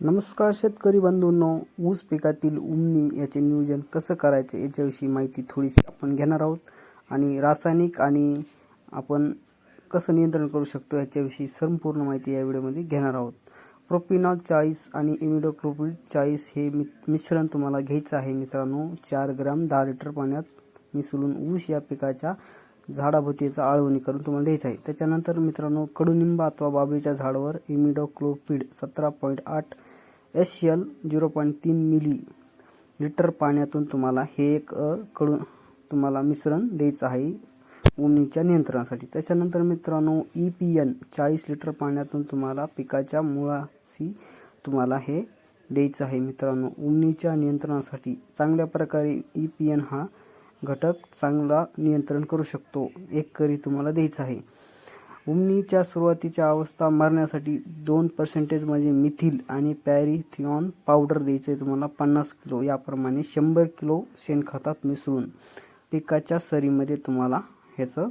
नमस्कार शेतकरी बंधूंनो ऊस पिकातील उमनी याचे नियोजन कसं करायचे याच्याविषयी माहिती थोडीशी आपण घेणार आहोत. आणि रासायनिक आणि आपण कसं नियंत्रण करू शकतो याच्याविषयी संपूर्ण माहिती या व्हिडिओमध्ये घेणार आहोत. प्रोपिनॉल चाळीस आणि इमिडोक्लोपिड चाळीस हे मि मिश्रण तुम्हाला घ्यायचं आहे मित्रांनो. चार ग्राम दहा लिटर पाण्यात मिसळून ऊस या पिकाच्या झाडाभोवतीचा आळवणी करून तुम्हाला द्यायचं आहे. त्याच्यानंतर मित्रांनो कडुनिंब अथवा बाबळीच्या झाडावर इमिडोक्लोपीड सतरा पॉईंट आठ एस एल झिरो पॉईंट तीन मिली लिटर पाण्यातून तुम्हाला हे एक कडू कडून तुम्हाला मिश्रण द्यायचं आहे उमणीच्या नियंत्रणासाठी. त्याच्यानंतर मित्रांनो ई पी एन चाळीस लिटर पाण्यातून तुम्हाला पिकाच्या मुळाशी तुम्हाला हे द्यायचं आहे मित्रांनो उमणीच्या नियंत्रणासाठी. चांगल्या प्रकारे ई पी एन हा घटक चांगला नियंत्रण करू शकतो. एक करी तुम्हाला द्यायचा आहे. उमनीच्या सुरुवातीच्या अवस्था मारण्यासाठी दोन पर्सेंटेज म्हणजे मिथिल आणि पॅरिथिऑन पावडर द्यायचं आहे तुम्हाला पन्नास किलो. याप्रमाणे शंभर किलो शेणखतात मिसळून पिकाच्या सरीमध्ये तुम्हाला ह्याचं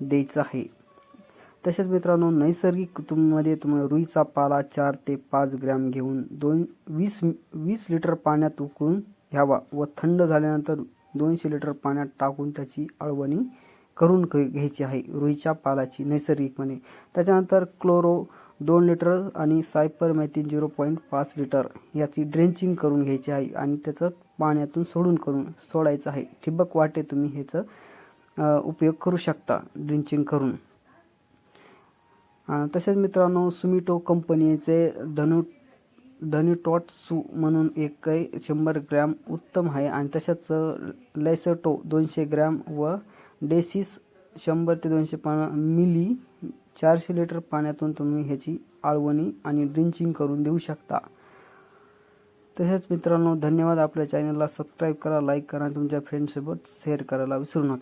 द्यायचं आहे. तसेच मित्रांनो नैसर्गिक कुटुंबमध्ये तुम्हाला रुईचा पाला चार ते पाच ग्रॅम घेऊन दोन वीस वीस लिटर पाण्यात उकळून घ्यावा व थंड झाल्यानंतर दोनशे लिटर पाण्यात टाकून त्याची आळवणी करून घ्यायची आहे. रुईच्या पालाची नैसर्गिकपणे त्याच्यानंतर क्लोरो दोन लिटर आणि सायपर मॅथिन झिरो पॉईंट पाच लिटर याची ड्रेंचिंग करून घ्यायची आहे आणि त्याचं पाण्यातून सोडून करून सोडायचं आहे. ठिबक वाटे तुम्ही ह्याचं उपयोग करू शकता ड्रिंचिंग करून. तसेच मित्रांनो सुमिटो कंपनीचे धनु धनुटॉट सू म्हणून एक काही शंभर ग्रॅम उत्तम आहे. आणि तशाच लॅसेटो दोनशे ग्रॅम व डेसिस शंभर ते दोनशे पाना मिली चारशे लिटर पाण्यातून तुम्ही ह्याची आळवणी आणि ड्रिंचिंग करून देऊ शकता. तसेच मित्रांनो धन्यवाद. आपल्या चॅनलला सबस्क्राईब करा लाईक करा आणि तुमच्या फ्रेंडसोबत शेअर करायला विसरू नका.